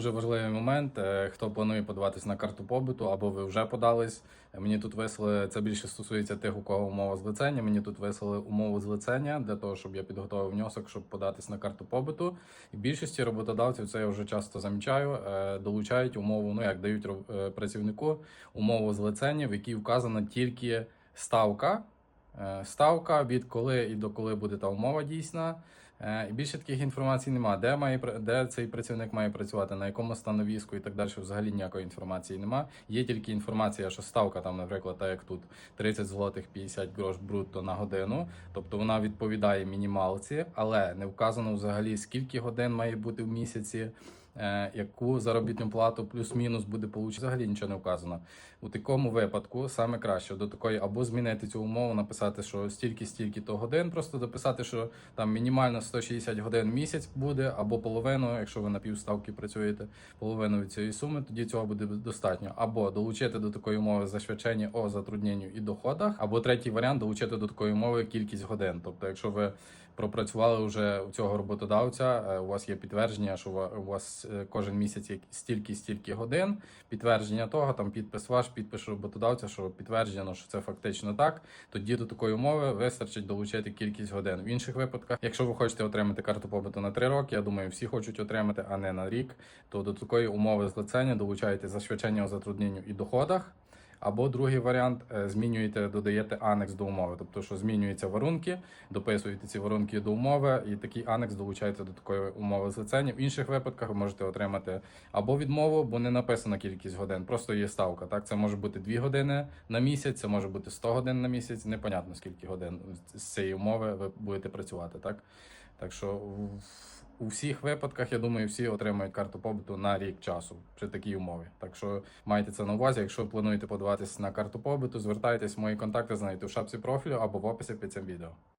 дуже важливий момент. Е, Хто планує подаватись на карту побуту, або ви вже подались. Мені тут вислали, це більше стосується тих, у кого умова злицення. Мені тут вислали умову злицення для того, щоб я підготував внесок, щоб податись на карту побуту. І більшості роботодавців це я вже часто замічаю. е, Долучають умову, ну як дають е, працівнику умову злицення, в якій вказана тільки ставка. Ставка від коли і до коли буде та умова дійсна. Е, І більше таких інформацій немає. Де має де цей працівник має працювати, на якому становіску і так далі. Взагалі ніякої інформації немає. Є тільки інформація, що ставка там, наприклад, так як тут 30 злотих 50 грош брутто на годину. Тобто вона відповідає мінімалці, але не вказано взагалі скільки годин має бути в місяці. Е, Яку заробітну плату плюс-мінус буде получити, взагалі нічого не вказано. У такому випадку саме краще до такої або змінити цю умову, написати, що стільки-стільки то годин, просто дописати, що там мінімально 160 годин в місяць буде, або половину, якщо ви на півставки працюєте, половину від цієї суми, тоді цього буде достатньо. Або долучити до такої умови зашвидчення о затрудненню і доходах, або третій варіант долучити до такої умови кількість годин. Тобто, якщо ви пропрацювали вже у цього роботодавця, е, у вас є підтвердження, що у вас кожен місяць стільки стільки годин, підтвердження того, там підпис ваш, підпис роботодавця, що підтверджено, що це фактично так. Тоді до такої умови вистачить долучити кількість годин. В інших випадках, якщо ви хочете отримати карту побуту на 3 роки, я думаю, всі хочуть отримати, а не на рік, то до такої умови злицення долучаєте зашвидчення у затрудненню і доходах. Або другий варіант е, змінюєте, додаєте анекс до умови, тобто що змінюються варунки, дописуєте ці варунки до умови, і такий анекс долучається до такої умови злицення. В інших випадках ви можете отримати або відмову, бо не написана кількість годин, просто є ставка. Так, це може бути 2 години на місяць, це може бути 100 годин на місяць. Непонятно скільки годин з цієї умови ви будете працювати. Так, так що у всіх випадках, я думаю, всі отримають карту побуту на рік часу при такій умові. Так що майте це на увазі. Якщо плануєте подаватися на карту побуту, звертайтесь, мої контакти знайдете в шапці профілю або в описі під цим відео.